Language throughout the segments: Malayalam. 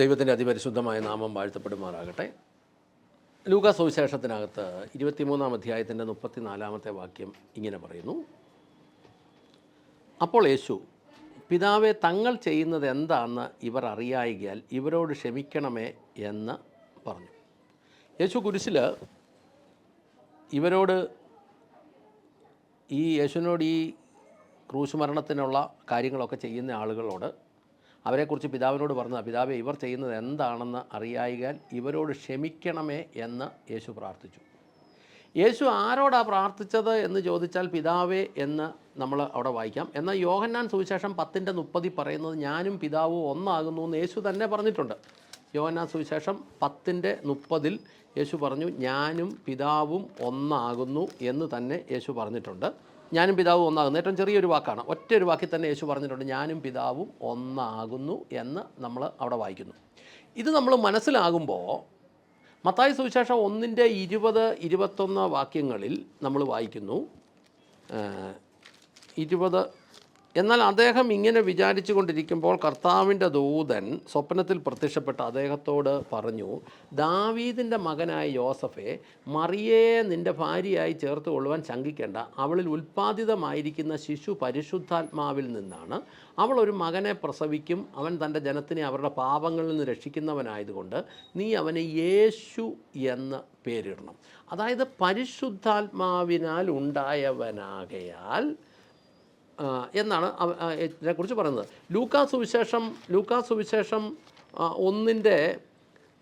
ദൈവത്തിന്റെ അതിപരിശുദ്ധമായ നാമം വാഴ്ത്തപ്പെടുമാറാകട്ടെ. ലൂക സുവിശേഷത്തിനകത്ത് ഇരുപത്തിമൂന്നാം അധ്യായത്തിന്റെ മുപ്പത്തിനാലാമത്തെ വാക്യം ഇങ്ങനെ പറയുന്നു. അപ്പോൾ യേശു പിതാവെ തങ്ങൾ ചെയ്യുന്നത് എന്താണെന്ന് ഇവർ അറിയായികയാൽ ഇവരോട് ക്ഷമിക്കണമേ എന്ന് പറഞ്ഞു. യേശു കുരിശിൽ ഇവരോട് ഈ യേശുവിനോട് ഈ ക്രൂശ് മരണത്തിനുള്ള കാര്യങ്ങളൊക്കെ ചെയ്യുന്ന ആളുകളോട് അവരെക്കുറിച്ച് പിതാവിനോട് പറഞ്ഞു പിതാവെ ഇവർ ചെയ്യുന്നത് എന്താണെന്ന് അറിയായികാൽ ഇവരോട് ക്ഷമിക്കണമേ എന്ന് യേശു പ്രാർത്ഥിച്ചു. യേശു ആരോടാ പ്രാർത്ഥിച്ചത് എന്ന് ചോദിച്ചാൽ പിതാവേ എന്ന് നമ്മൾ അവിടെ വായിക്കാം. എന്നാൽ യോഹന്നാൻ സുവിശേഷം പത്തിന്റെ മുപ്പതി പറയുന്നത് ഞാനും പിതാവും ഒന്നാകുന്നു എന്ന് യേശു തന്നെ പറഞ്ഞിട്ടുണ്ട്. യോഹന്നാൻ സുവിശേഷം പത്തിന്റെ മുപ്പതിൽ യേശു പറഞ്ഞു ഞാനും പിതാവും ഒന്നാകുന്നു എന്ന് തന്നെ യേശു പറഞ്ഞിട്ടുണ്ട്. ഞാനും പിതാവും ഒന്നാകുന്നു. ഏറ്റവും ചെറിയൊരു വാക്കാണ്. ഒറ്റ ഒരു വാക്കിൽ തന്നെ യേശു പറഞ്ഞിട്ടുണ്ട് ഞാനും പിതാവും ഒന്നാകുന്നു എന്ന് നമ്മൾ അവിടെ വായിക്കുന്നു. ഇത് നമ്മൾ മനസ്സിലാകുമ്പോൾ മത്തായി സുവിശേഷം ഒന്നിന്റെ ഇരുപത് ഇരുപത്തൊന്ന് വാക്യങ്ങളിൽ നമ്മൾ വായിക്കുന്നു ഇരുപത് എന്നാൽ അദ്ദേഹം ഇങ്ങനെ വിചാരിച്ചു കൊണ്ടിരിക്കുമ്പോൾ കർത്താവിന്റെ ദൂതൻ സ്വപ്നത്തിൽ പ്രത്യക്ഷപ്പെട്ട അദ്ദേഹത്തോട് പറഞ്ഞു ദാവീദിന്റെ മകനായ യോസഫെ മറിയയെ നിന്റെ ഭാര്യയായി ചേർത്ത് കൊള്ളുവാൻ ശങ്കിക്കേണ്ട. അവളിൽ ഉൽപ്പാദിതമായിരിക്കുന്ന ശിശു പരിശുദ്ധാത്മാവിൽ നിന്നാണ്. അവൾ ഒരു മകനെ പ്രസവിക്കും. അവൻ തന്റെ ജനത്തിനെ അവരുടെ പാപങ്ങളിൽ നിന്ന് രക്ഷിക്കുന്നവനായതുകൊണ്ട് നീ അവനെ യേശു എന്ന് പേരിടണം. അതായത് പരിശുദ്ധാത്മാവിനാൽ ഉണ്ടായവനാകയാൽ എന്നാണ് ഇതിനെക്കുറിച്ച് പറയുന്നത്. ലൂക്കാ സുവിശേഷം ലൂക്കാ സുവിശേഷം ഒന്നിന്റെ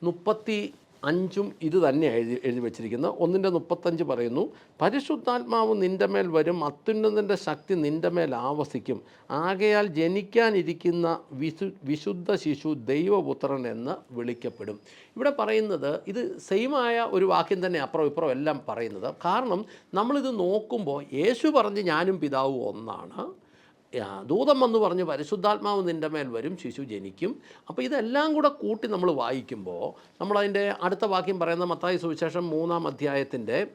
മുപ്പത്തി അഞ്ചും ഇത് തന്നെ എഴുതി എഴുതി വെച്ചിരിക്കുന്നത്. ഒന്നിന്റെ മുപ്പത്തഞ്ച് പറയുന്നു പരിശുദ്ധാത്മാവ് നിന്റെ മേൽ വരും അത്യുന്നതിന്റെ ശക്തി നിന്റെ മേൽ ആവസിക്കും. ആകയാൽ ജനിക്കാനിരിക്കുന്ന വിശു വിശുദ്ധ ശിശു ദൈവപുത്രൻ എന്ന് വിളിക്കപ്പെടും. ഇവിടെ പറയുന്നത് ഇത് സെയിമായ ഒരു വാക്യം തന്നെ അപ്പുറം ഇപ്പുറം എല്ലാം പറയുന്നത്. കാരണം നമ്മളിത് നോക്കുമ്പോൾ യേശു പറഞ്ഞ് ഞാനും പിതാവും ഒന്നാണ്. ദൂതം എന്ന് പറഞ്ഞ് പരിശുദ്ധാത്മാവ് നിന്റെ മേൽ വരും ശിശു ജനിക്കും. അപ്പോൾ ഇതെല്ലാം കൂടെ കൂട്ടി നമ്മൾ വായിക്കുമ്പോൾ നമ്മളതിന്റെ അടുത്ത വാക്യം പറയുന്ന മത്തായി സുവിശേഷം മൂന്നാം അധ്യായത്തിന്റെ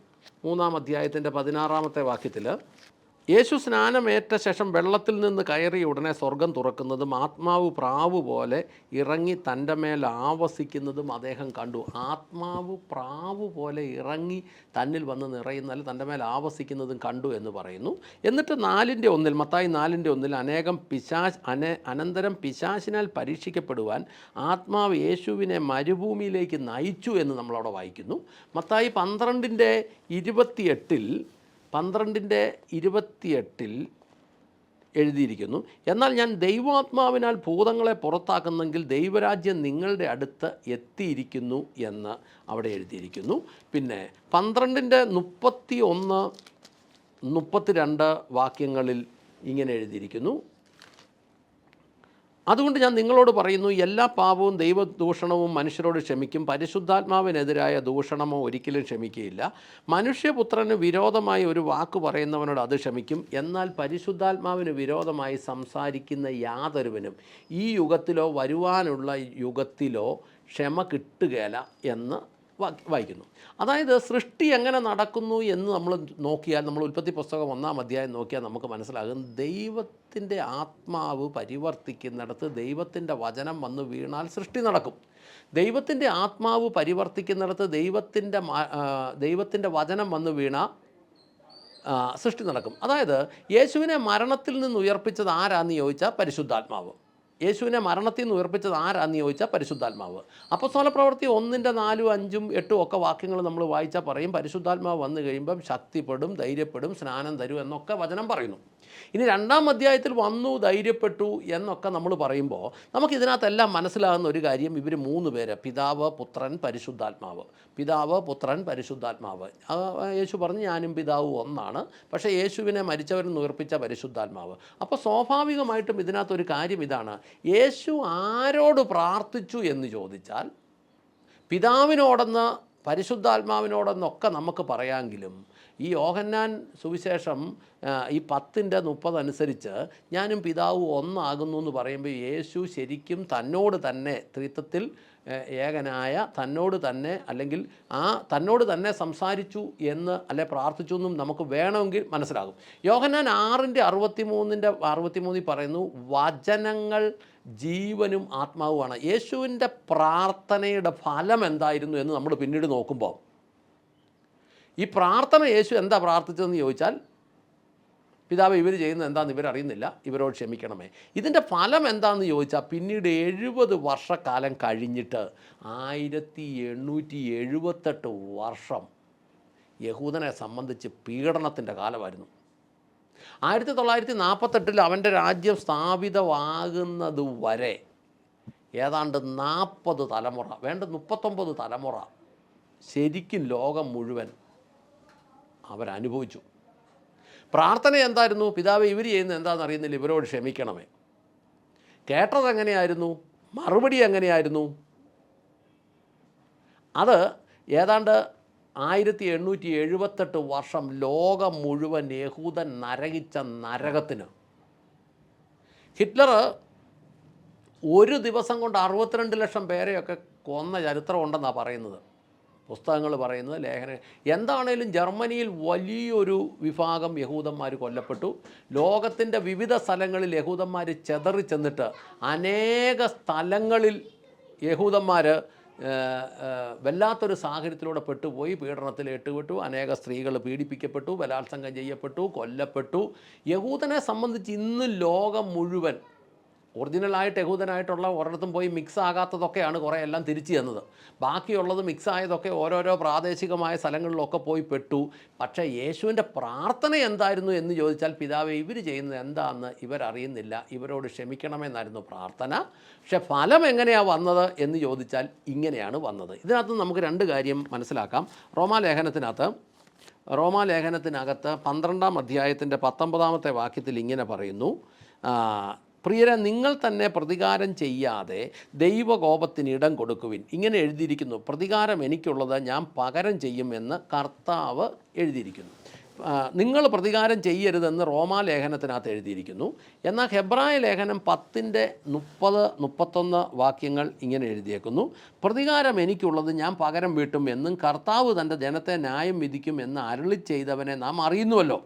മൂന്നാം അധ്യായത്തിന്റെ പതിനാറാമത്തെ വാക്യത്തിൽ യേശു സ്നാനമേറ്റ ശേഷം വെള്ളത്തിൽ നിന്ന് കയറി ഉടനെ സ്വർഗം തുറക്കുന്നതും ആത്മാവ് പ്രാവ് പോലെ ഇറങ്ങി തന്റെ മേൽ ആവസിക്കുന്നതും അദ്ദേഹം കണ്ടു. ആത്മാവ് പ്രാവ് പോലെ ഇറങ്ങി തന്നിൽ വന്ന് നിറയുന്നാൽ തന്റെ മേൽ ആവസിക്കുന്നതും കണ്ടു എന്ന് പറയുന്നു. എന്നിട്ട് നാലിന്റെ ഒന്നിൽ മത്തായി നാലിന്റെ ഒന്നിൽ അനേകം പിശാശ് അനേ അനന്തരം പിശാശിനാൽ പരീക്ഷിക്കപ്പെടുവാൻ ആത്മാവ് യേശുവിനെ മരുഭൂമിയിലേക്ക് നയിച്ചു എന്ന് നമ്മളവിടെ വായിക്കുന്നു. മത്തായി പന്ത്രണ്ടിന്റെ ഇരുപത്തിയെട്ടിൽ പന്ത്രണ്ടിന്റെ ഇരുപത്തിയെട്ടിൽ എഴുതിയിരിക്കുന്നു. എന്നാൽ ഞാൻ ദൈവാത്മാവിനാൽ ഭൂതങ്ങളെ പുറത്താക്കുന്നെങ്കിൽ ദൈവരാജ്യം നിങ്ങളുടെ അടുത്ത് എത്തിയിരിക്കുന്നു എന്ന് അവിടെ എഴുതിയിരിക്കുന്നു. പിന്നെ പന്ത്രണ്ടിന്റെ മുപ്പത്തി ഒന്ന് മുപ്പത്തിരണ്ട് വാക്യങ്ങളിൽ ഇങ്ങനെ എഴുതിയിരിക്കുന്നു. അതുകൊണ്ട് ഞാൻ നിങ്ങളോട് പറയുന്നു എല്ലാ പാപവും ദൈവദൂഷണവും മനുഷ്യരോട് ക്ഷമിക്കും. പരിശുദ്ധാത്മാവിനെതിരായ ദൂഷണമോ ഒരിക്കലും ക്ഷമിക്കുകയില്ല മനുഷ്യപുത്രന് വിരോധമായി ഒരു വാക്ക് പറയുന്നവനോട് അത് ക്ഷമിക്കും. എന്നാൽ പരിശുദ്ധാത്മാവിന് വിരോധമായി സംസാരിക്കുന്ന യാതൊരുവനും ഈ യുഗത്തിലോ വരുവാനുള്ള യുഗത്തിലോ ക്ഷമ കിട്ടുകയില്ല എന്ന് വായിക്കുന്നു അതായത് സൃഷ്ടി എങ്ങനെ നടക്കുന്നു എന്ന് നമ്മൾ നോക്കിയാൽ നമ്മൾ ഉൽപ്പത്തി പുസ്തകം ഒന്നാം അധ്യായം നോക്കിയാൽ നമുക്ക് മനസ്സിലാകും. ദൈവത്തിന്റെ ആത്മാവ് പരിവർത്തിക്കുന്നിടത്ത് ദൈവത്തിന്റെ വചനം വന്ന് വീണാൽ സൃഷ്ടി നടക്കും. ദൈവത്തിന്റെ ആത്മാവ് പരിവർത്തിക്കുന്നിടത്ത് ദൈവത്തിന്റെ ദൈവത്തിന്റെ വചനം വന്ന് വീണ സൃഷ്ടി നടക്കും. അതായത് യേശുവിനെ മരണത്തിൽ നിന്ന് ഉയർപ്പിച്ചത് ആരാന്ന് ചോദിച്ചാൽ പരിശുദ്ധാത്മാവ്. യേശുവിനെ മരണത്തിൽ നിന്ന് ഉയർപ്പിച്ചത് ആരാന്ന് ചോദിച്ചാൽ പരിശുദ്ധാത്മാവ്. അപ്പസ്തോല പ്രവൃത്തി ഒന്നിന്റെ നാലും അഞ്ചും എട്ടും ഒക്കെ വാക്യങ്ങൾ നമ്മൾ വായിച്ചാൽ പറയും. പരിശുദ്ധാത്മാവ് വന്നു കഴിയുമ്പം ശക്തിപ്പെടും ധൈര്യപ്പെടും സ്നാനം തരും എന്നൊക്കെ വചനം പറയുന്നു. ഇനി രണ്ടാം അധ്യായത്തിൽ വന്നു ധൈര്യപ്പെട്ടു എന്നൊക്കെ നമ്മൾ പറയുമ്പോൾ നമുക്ക് ഇതിനകത്തെല്ലാം മനസ്സിലാകുന്ന ഒരു കാര്യം ഇവർ മൂന്ന് പേര്. പിതാവ് പുത്രൻ പരിശുദ്ധാത്മാവ്. പിതാവ് പുത്രൻ പരിശുദ്ധാത്മാവ്. യേശു പറഞ്ഞു ഞാനും പിതാവും ഒന്നാണ്. പക്ഷേ യേശുവിനെ മരിച്ചവരിൽ നിന്ന് ഉയർപ്പിച്ച പരിശുദ്ധാത്മാവ്. അപ്പോൾ സ്വാഭാവികമായിട്ടും ഇതിനകത്തൊരു കാര്യം ഇതാണ്. യേശു ആരോട് പ്രാർത്ഥിച്ചു എന്ന് ചോദിച്ചാൽ പിതാവിനോടെന്ന് പരിശുദ്ധാത്മാവിനോടെന്നൊക്കെ നമുക്ക് പറയാമെങ്കിലും ഈ യോഹന്നാൻ സുവിശേഷം ഈ പത്തിന്റെ മുപ്പതനുസരിച്ച് ഞാനും പിതാവും ഒന്നാകുന്നു എന്ന് പറയുമ്പോൾ യേശു ശരിക്കും തന്നോട് തന്നെ ത്രിത്വത്തിൽ ഏകനായ തന്നോട് തന്നെ അല്ലെങ്കിൽ ആ തന്നോട് തന്നെ സംസാരിച്ചു എന്ന് അല്ലെ പ്രാർത്ഥിച്ചു എന്നും നമുക്ക് വേണമെങ്കിൽ മനസ്സിലാകും. യോഹന്നാൻ ആറിന്റെ അറുപത്തി മൂന്നിന്റെ അറുപത്തി മൂന്നിൽ പറയുന്നു വചനങ്ങൾ ജീവനും ആത്മാവുമാണ്. യേശുവിന്റെ പ്രാർത്ഥനയുടെ ഫലം എന്തായിരുന്നു എന്ന് നമ്മൾ പിന്നീട് നോക്കുമ്പോൾ ഈ പ്രാർത്ഥന യേശു എന്താ പ്രാർത്ഥിച്ചതെന്ന് ചോദിച്ചാൽ പിതാവ് ഇവർ ചെയ്യുന്നത് എന്താണെന്ന് ഇവരറിയുന്നില്ല. ഇവരോട് ക്ഷമിക്കണമേ. ഇതിന്റെ ഫലം എന്താണെന്ന് ചോദിച്ചാൽ പിന്നീട് എഴുപത് വർഷക്കാലം കഴിഞ്ഞിട്ട് ആയിരത്തി എണ്ണൂറ്റി എഴുപത്തെട്ട് വർഷം യഹൂദനെ സംബന്ധിച്ച് പീഡനത്തിന്റെ കാലമായിരുന്നു. ആയിരത്തി തൊള്ളായിരത്തി നാൽപ്പത്തെട്ടിൽ അവന്റെ രാജ്യം സ്ഥാപിതമാകുന്നത് വരെ ഏതാണ്ട് നാൽപ്പത് തലമുറ വേണ്ട മുപ്പത്തൊമ്പത് തലമുറ ശരിക്കും ലോകം മുഴുവൻ അവരനുഭവിച്ചു. പ്രാർത്ഥന എന്തായിരുന്നു? പിതാവ് ഇവർ ചെയ്യുന്നത് എന്താണെന്ന് അറിയുന്നില്ല. ഇവരോട് ക്ഷമിക്കണമേ. കേട്ടത് എങ്ങനെയായിരുന്നു? മറുപടി എങ്ങനെയായിരുന്നു? അത് ഏതാണ്ട് ആയിരത്തി എണ്ണൂറ്റി എഴുപത്തെട്ട് വർഷം ലോകം മുഴുവൻ യഹൂദൻ നരകിച്ച നരകത്തിന്. ഹിറ്റ്ലർ ഒരു ദിവസം കൊണ്ട് അറുപത്തിരണ്ട് ലക്ഷം പേരെയൊക്കെ കൊന്ന ചരിത്രം ഉണ്ടെന്നാണ് പറയുന്നത്. പുസ്തകങ്ങൾ പറയുന്നത് ലേഖന. എന്താണേലും ജർമ്മനിയിൽ വലിയൊരു വിഭാഗം യഹൂദന്മാർ കൊല്ലപ്പെട്ടു. ലോകത്തിന്റെ വിവിധ സ്ഥലങ്ങളിൽ യഹൂദന്മാർ ചെതറി ചെന്നിട്ട് അനേക സ്ഥലങ്ങളിൽ യഹൂദന്മാർ വല്ലാത്തൊരു സാഹചര്യത്തിലൂടെ പെട്ടുപോയി. പീഡനത്തിൽ ഏറ്റുപെട്ടു. അനേക സ്ത്രീകൾ പീഡിപ്പിക്കപ്പെട്ടു. ബലാത്സംഗം ചെയ്യപ്പെട്ടു. കൊല്ലപ്പെട്ടു. യഹൂദനെ സംബന്ധിച്ച് ഇന്ന് ലോകം മുഴുവൻ ഒറിജിനലായിട്ട് യഹൂദനായിട്ടുള്ള ഒരിടത്തും പോയി മിക്സ് ആകാത്തതൊക്കെയാണ് കുറേ എല്ലാം തിരിച്ചു തന്നത് ബാക്കിയുള്ളത് മിക്സ് ആയതൊക്കെ ഓരോരോ പ്രാദേശികമായ സ്ഥലങ്ങളിലൊക്കെ പോയി പെട്ടു. പക്ഷേ യേശുവിന്റെ പ്രാർത്ഥന എന്തായിരുന്നു എന്ന് ചോദിച്ചാൽ പിതാവ് ഇവർ ചെയ്യുന്നത് എന്താണെന്ന് ഇവരറിയുന്നില്ല. ഇവരോട് ക്ഷമിക്കണമെന്നായിരുന്നു പ്രാർത്ഥന. പക്ഷെ ഫലം എങ്ങനെയാണ് വന്നത് എന്ന് ചോദിച്ചാൽ ഇങ്ങനെയാണ് വന്നത്. ഇതിനകത്ത് നമുക്ക് രണ്ട് കാര്യം മനസ്സിലാക്കാം. റോമാലേഖനത്തിനകത്ത് റോമാലേഖനത്തിനകത്ത് പന്ത്രണ്ടാം അധ്യായത്തിന്റെ പത്തൊമ്പതാമത്തെ വാക്യത്തിൽ ഇങ്ങനെ പറയുന്നു. പ്രിയരെ നിങ്ങൾ തന്നെ പ്രതികാരം ചെയ്യാതെ ദൈവകോപത്തിന് ഇടം കൊടുക്കുവിൻ. ഇങ്ങനെ എഴുതിയിരിക്കുന്നു പ്രതികാരം എനിക്കുള്ളത് ഞാൻ പകരം ചെയ്യുമെന്ന് കർത്താവ് എഴുതിയിരിക്കുന്നു. നിങ്ങൾ പ്രതികാരം ചെയ്യരുതെന്ന് റോമാലേഖനത്തിനകത്ത് എഴുതിയിരിക്കുന്നു. എന്നാൽ ഹെബ്രായ ലേഖനം പത്തിന്റെ മുപ്പത് മുപ്പത്തൊന്ന് വാക്യങ്ങൾ ഇങ്ങനെ എഴുതിയേക്കുന്നു പ്രതികാരം എനിക്കുള്ളത് ഞാൻ പകരം വീട്ടും എന്നും കർത്താവ് തന്റെ ജനത്തെ ന്യായം വിധിക്കും എന്ന് അരുളി ചെയ്തവനെ നാം അറിയുന്നുവല്ലോ.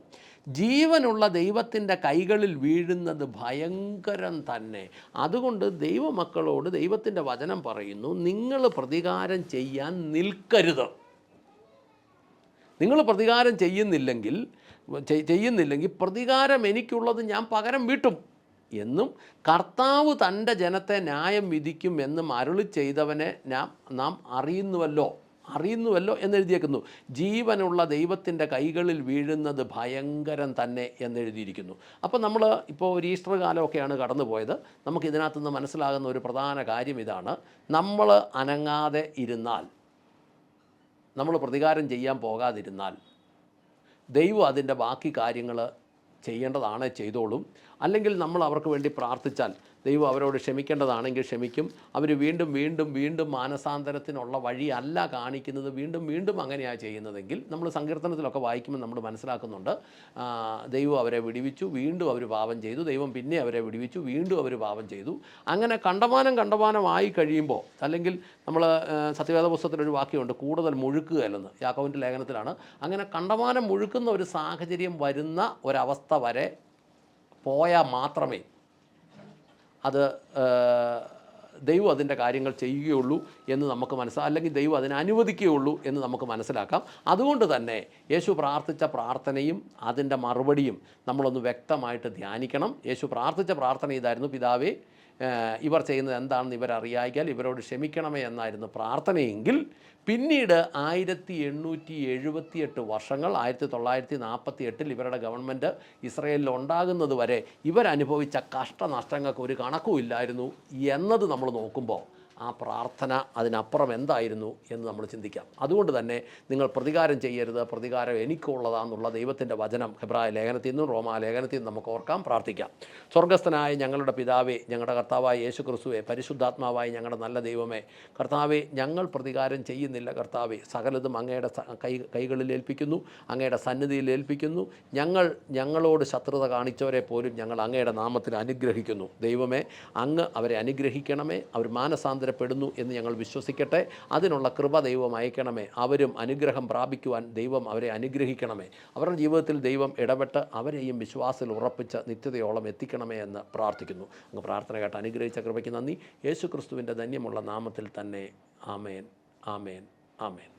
ജീവനുള്ള ദൈവത്തിന്റെ കൈകളിൽ വീഴുന്നത് ഭയങ്കരം തന്നെ. അതുകൊണ്ട് ദൈവമക്കളോട് ദൈവത്തിന്റെ വചനം പറയുന്നു നിങ്ങൾ പ്രതികാരം ചെയ്യാൻ നിൽക്കരുത്. നിങ്ങൾ പ്രതികാരം ചെയ്യുന്നില്ലെങ്കിൽ ചെയ്യുന്നില്ലെങ്കിൽ പ്രതികാരം എനിക്കുള്ളത് ഞാൻ പകരം വീട്ടും എന്നും കർത്താവ് തന്റെ ജനത്തെ ന്യായം വിധിക്കും എന്നും അരുളി ചെയ്തവനെ നാം നാം അറിയുന്നുവല്ലോ. അറിയുന്നുവല്ലോ എന്നെഴുതിയേക്കുന്നു. ജീവനുള്ള ദൈവത്തിന്റെ കൈകളിൽ വീഴുന്നത് ഭയങ്കരം തന്നെ എന്നെഴുതിയിരിക്കുന്നു. അപ്പോൾ നമ്മൾ ഇപ്പോൾ ഒരു ഈസ്റ്റർ കാലമൊക്കെയാണ് കടന്നു പോയത് നമുക്ക് ഇതിനകത്തുനിന്ന് മനസ്സിലാകുന്ന ഒരു പ്രധാന കാര്യം ഇതാണ്. നമ്മൾ അനങ്ങാതെ ഇരുന്നാൽ നമ്മൾ പ്രതികാരം ചെയ്യാൻ പോകാതിരുന്നാൽ ദൈവം അതിന്റെ ബാക്കി കാര്യങ്ങൾ ചെയ്യേണ്ടതാണ് ചെയ്തോളും. അല്ലെങ്കിൽ നമ്മൾ അവർക്ക് വേണ്ടി പ്രാർത്ഥിച്ചാൽ ദൈവം അവരോട് ക്ഷമിക്കേണ്ടതാണെങ്കിൽ ക്ഷമിക്കും. അവർ വീണ്ടും വീണ്ടും വീണ്ടും മാനസാന്തരത്തിനുള്ള വഴിയല്ല കാണിക്കുന്നത്. വീണ്ടും വീണ്ടും അങ്ങനെയാണ് ചെയ്യുന്നതെങ്കിൽ നമ്മൾ സങ്കീർത്തനത്തിലൊക്കെ വായിക്കുമ്പോൾ നമ്മൾ മനസ്സിലാക്കുന്നുണ്ട്. ദൈവം അവരെ വിടിവിച്ചു. വീണ്ടും അവർ പാപം ചെയ്തു. ദൈവം പിന്നെ അവരെ വിടിവിച്ചു. വീണ്ടും അവർ പാപം ചെയ്തു. അങ്ങനെ കണ്ടമാനം കണ്ടമാനമായി കഴിയുമ്പോൾ അല്ലെങ്കിൽ നമ്മൾ സത്യവേദ പുസ്തകത്തിലൊരു വാക്യമുണ്ട് കൂടുതൽ മുഴുക്കുക അല്ലെന്ന്. യാക്കോവിന്റെ ലേഖനത്തിലാണ്. അങ്ങനെ കണ്ടമാനം മുഴുക്കുന്ന ഒരു സാഹചര്യം വരുന്ന ഒരവസ്ഥ വരെ പോയാൽ മാത്രമേ അത് ദൈവം അതിന്റെ കാര്യങ്ങൾ ചെയ്യുകയുള്ളൂ എന്ന് നമുക്ക് മനസ്സിലാക്കാം അല്ലെങ്കിൽ ദൈവം അതിനെ അനുവദിക്കുകയുള്ളൂ എന്ന് നമുക്ക് മനസ്സിലാക്കാം. അതുകൊണ്ട് തന്നെ യേശു പ്രാർത്ഥിച്ച പ്രാർത്ഥനയും അതിന്റെ മറുപടിയും നമ്മളൊന്ന് വ്യക്തമായിട്ട് ധ്യാനിക്കണം. യേശു പ്രാർത്ഥിച്ച പ്രാർത്ഥന ഇതായിരുന്നു. പിതാവേ ഇവർ ചെയ്യുന്നത് എന്താണെന്ന് ഇവരറിയായിക്കാൽ ഇവരോട് ക്ഷമിക്കണമേ എന്നായിരുന്നു പ്രാർത്ഥനയെങ്കിൽ പിന്നീട് ആയിരത്തി എണ്ണൂറ്റി എഴുപത്തിയെട്ട് വർഷങ്ങൾ ആയിരത്തി തൊള്ളായിരത്തി നാൽപ്പത്തി എട്ടിൽ ഇവരുടെ ഗവൺമെന്റ് ഇസ്രയേലിൽ ഉണ്ടാകുന്നത് വരെ ഇവരനുഭവിച്ച കഷ്ടനഷ്ടങ്ങൾക്ക് ഒരു കണക്കുമില്ലായിരുന്നു എന്നത് നമ്മൾ നോക്കുമ്പോൾ ആ പ്രാർത്ഥന അതിനപ്പുറം എന്തായിരുന്നു എന്ന് നമ്മൾ ചിന്തിക്കാം. അതുകൊണ്ട് തന്നെ നിങ്ങൾ പ്രതികാരം ചെയ്യരുത് പ്രതികാരം എനിക്കുള്ളതാന്നുള്ള ദൈവത്തിന്റെ വചനം ഹെബ്രായ ലേഖനത്തിൽ നിന്നും റോമാ ലേഖനത്തിൽ നിന്നും നമുക്ക് ഓർക്കാം പ്രാർത്ഥിക്കാം. സ്വർഗസ്ഥനായ ഞങ്ങളുടെ പിതാവേ ഞങ്ങളുടെ കർത്താവായ യേശു ക്രിസ്തുവെ പരിശുദ്ധാത്മാവായ ഞങ്ങളുടെ നല്ല ദൈവമേ കർത്താവെ ഞങ്ങൾ പ്രതികാരം ചെയ്യുന്നില്ല കർത്താവെ. സകലതും അങ്ങയുടെ കൈ കൈകളിൽ ഏൽപ്പിക്കുന്നു അങ്ങയുടെ സന്നിധിയിൽ ഏൽപ്പിക്കുന്നു. ഞങ്ങൾ ഞങ്ങളോട് ശത്രുത കാണിച്ചവരെ പോലും ഞങ്ങൾ അങ്ങയുടെ നാമത്തിൽ അനുഗ്രഹിക്കുന്നു. ദൈവമേ അങ്ങ് അവരെ അനുഗ്രഹിക്കണമേ. അവർ മാനസാന്തര മാനസാന്തരപ്പെടുന്നു എന്ന് ഞങ്ങൾ വിശ്വസിക്കട്ടെ. അതിനുള്ള കൃപ ദൈവം അയക്കണമേ. അവരും അനുഗ്രഹം പ്രാപിക്കുവാൻ ദൈവം അവരെ അനുഗ്രഹിക്കണമേ. അവരുടെ ജീവിതത്തിൽ ദൈവം ഇടപെട്ട് അവരെയും വിശ്വാസത്തിൽ ഉറപ്പിച്ച് നിത്യതയോളം എത്തിക്കണമേ എന്ന് പ്രാർത്ഥിക്കുന്നു. അങ്ങ് പ്രാർത്ഥന കേട്ട് അനുഗ്രഹിച്ച കൃപയ്ക്ക് നന്ദി. യേശു ക്രിസ്തുവിന്റെ ധന്യമുള്ള നാമത്തിൽ തന്നെ ആമേൻ ആമേൻ ആമേൻ.